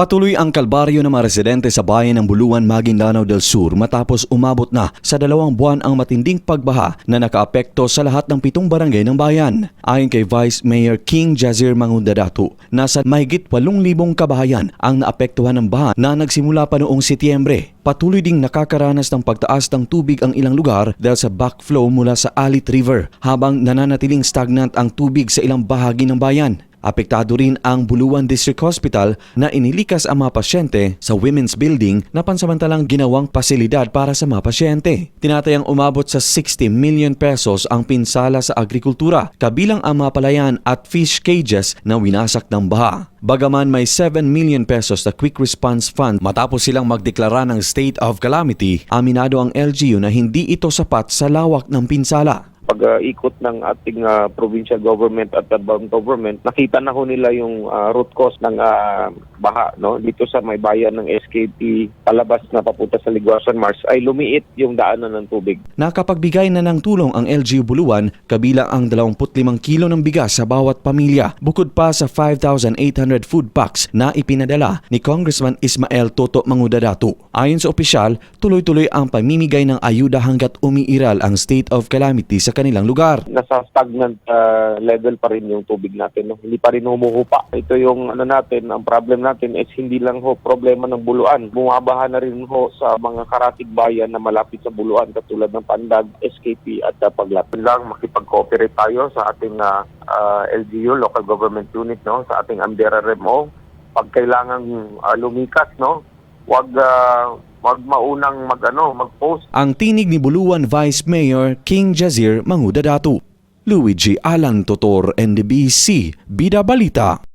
Patuloy ang kalbaryo ng mga residente sa bayan ng Buluan, Maguindanao del Sur matapos umabot na sa dalawang buwan ang matinding pagbaha na nakaapekto sa lahat ng pitong barangay ng bayan. Ayon kay Vice Mayor King Jazir Mangundadato, nasa mahigit 8,000 kabahayan ang naapektuhan ng baha na nagsimula pa noong Setyembre. Patuloy ding nakakaranas ng pagtaas ng tubig ang ilang lugar dahil sa backflow mula sa Alit River habang nananatiling stagnant ang tubig sa ilang bahagi ng bayan. Apektado rin ang Buluan District Hospital na inilikas ang mga pasyente sa Women's Building na pansamantalang ginawang pasilidad para sa mga pasyente. Tinatayang umabot sa 60 million pesos ang pinsala sa agrikultura, kabilang ang mga palayan at fish cages na winasak ng baha. Bagaman may 7 million pesos na Quick Response Fund matapos silang magdeklara ng state of calamity, aminado ang LGU na hindi ito sapat sa lawak ng pinsala. Pag-ikot ng ating ah, provincial government at urban government, nakita na ho nila yung ah, root cause ng ah, baha no dito sa may bayan ng SKP palabas na papunta sa Liguasan Mars ay lumiit yung daanan ng tubig. Nakapagbigay na ng tulong ang LGU Buluan kabilang ang 25 kilo ng bigas sa bawat pamilya bukod pa sa 5,800 food packs na ipinadala ni Congressman Ismael Toto Mangudadato. Ayon sa opisyal, tuloy-tuloy ang pamimigay ng ayuda hanggat umiiral ang state of calamity sa kanilang lugar. Nasa stagnant ah, level pa rin yung tubig natin. No? Hindi pa rin humuhupa. Ito yung ano natin, ang problem natin is hindi lang ho problema ng buluan. Bumabaha na rin ho sa mga karatig bayan na malapit sa buluan katulad ng Pandag, SKP at uh, Paglapin lang makipag-cooperate tayo sa ating ah, ah, LGU, Local Government Unit, no? sa ating Ambera RMO. Pag kailangan ah, lumikas, no? wag ah, wag maunang mag ano, mag-post Ang tinig ni Buluan Vice Mayor King Jazir Mangudadato. Luigi Alan Totor, NDBC, Bida Balita.